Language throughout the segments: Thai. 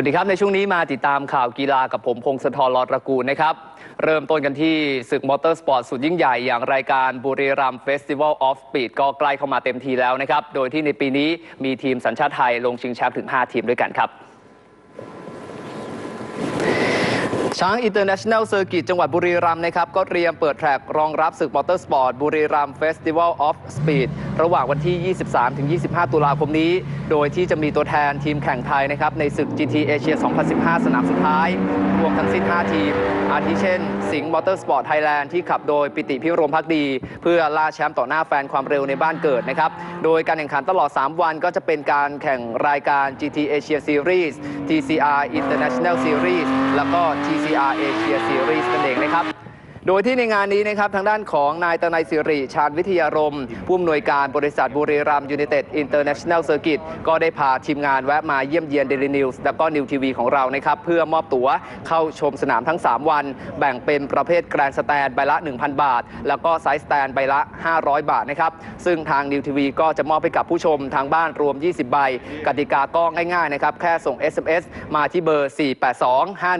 วัสดีครับ ในช่วงนี้มาติดตามข่าวกีฬากับผมพงศธรลอดตระกูลนะครับ เริ่มต้นกันที่ศึกมอเตอร์สปอร์ตสุดยิ่งใหญ่อย่างรายการบุรีรัมเฟสติวัลออฟสปีดก็ใกล้เข้ามาเต็มทีแล้วนะครับ โดยที่ในปีนี้มีทีมสัญชาติไทยลงชิงแชมป์ถึง 5 ทีมด้วยกันครับช้างอินเตอร์เนชั่นแนลเซอร์กิตจังหวัดบุรีรัมย์นะครับ ก็เตรียมเปิดแทร็กรองรับศึกมอเตอร์สปอร์ตบุรีรัมย์เฟสติวัลออฟสปีดระหว่างวันที่ 23-25 ตุลาคมนี้ โดยที่จะมีตัวแทนทีมแข่งไทยนะครับในศึก GT Asia 2015 สนามสุดท้าย รวมทั้งสิ้น 5 ทีม อาทิเช่น สิงห์มอเตอร์สปอร์ตไทยแลนด์ที่ขับโดยปิติพิรมพักดี เพื่อล่าแชมป์ต่อหน้าแฟนความเร็วในบ้านเกิดนะครับ โดยการแข่งขันตลอด 3 วันก็จะเป็นการแข่งรายการ GT Asia Series TCR International Series แล้วก็ TCR Asia Series นั่นเองนะครับ โดยที่ในงานนี้นะครับทางด้านของนายตนัยสิริชาญวิทยารมผู้อำนวยการบริษัทบุรีรัมย์ยูไนเต็ดอินเตอร์เนชั่นแนลเซอร์กิตก็ได้พาทีมงานแวะมาเยี่ยมเยียนเดลินิวส์และก็นิวทีวีของเรานะครับเพื่อมอบตั๋วเข้าชมสนามทั้ง 3 วัน แบ่งเป็นประเภทแกรนด์สแตนใบละ 1,000 บาท แล้วก็ไซส์สแตนใบละ 500 บาทนะครับซึ่งทางนิวทีวีก็จะมอบให้กับผู้ชมทางบ้านรวม 20 ใบ กติกาก็ง่ายๆนะครับแค่ส่ง SMS มาที่เบอร์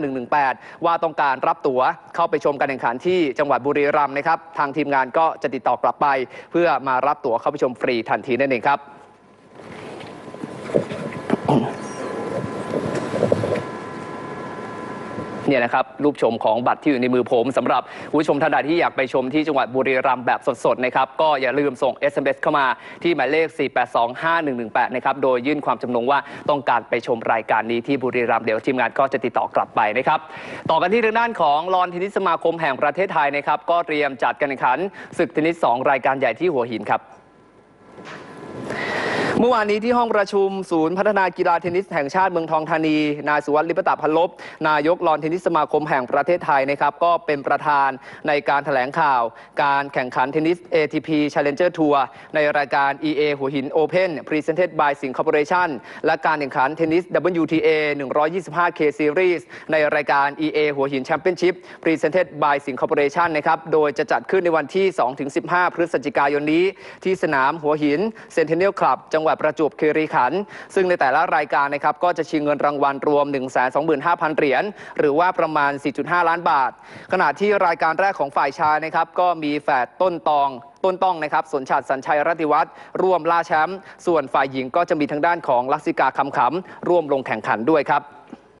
4825118 ว่าต้องการรับตั๋วเข้าไปชมการแข่งขันที่จังหวัดบุรีรัมย์นะครับ ทางทีมงานก็จะติดต่อกลับไป เพื่อมารับตั๋วเข้าไปชมฟรีทันทีนั่นเองครับ เนี่ยนะครับรูปชมของบัตรที่อยู่ในมือผมสำหรับผู้ชมท่านใดที่อยากไปชมที่จังหวัดบุรีรัมย์แบบสดๆนะครับก็อย่าลืมส่ง SMS เข้ามาที่หมายเลข 4825118 นะครับโดยยื่นความจำนงว่าต้องการไปชมรายการนี้ที่บุรีรัมย์เดี๋ยวทีมงานก็จะติดต่อกลับไปนะครับต่อกันที่ทางด้านของลอนเทนนิสสมาคมแห่งประเทศไทยนะครับก็เตรียมจัดการแข่งขันศึกเทนนิส2รายการใหญ่ที่หัวหินครับ เมื่อวานนี้ที่ห้องประชุมศูนย์พัฒนากีฬาเทนนิสแห่งชาติเมืองทองธานี นายสุวัสดิ์ลิปตะพันลบ นายกลอนเทนนิสสมาคมแห่งประเทศไทยนะครับก็เป็นประธานในการถแถลงข่าว การแข่งขันเทนนิส ATP Challenger Tour ในรายการ EA หัวหิน Open Presented by Sing Corporation และการแข่งขันเทนนิส WTA 125K Series ในรายการ EA หัวหิน Championship Presented by Sing Corporation นะครับโดยจะจัดขึ้นในวันที่ 2-15 พฤศจิกายนนี้ ที่สนามหัวหิน Centennial Club จังหวัดประจวบคีรีขันธ์ซึ่งในแต่ละรายการนะครับก็จะชิงเงินรางวัลรวม 125,000 เหรียญหรือว่าประมาณ 4.5 ล้านบาท ขณะที่รายการแรกของฝ่ายชายนะครับก็มีแฝดต้นตองต้นต้องนะครับสนชาติสัญชัยรัตติวัฒน์ร่วมล่าแชมป์ส่วนฝ่ายหญิงก็จะมีทางด้านของลักษิกาคำขำร่วมลงแข่งขันด้วยครับ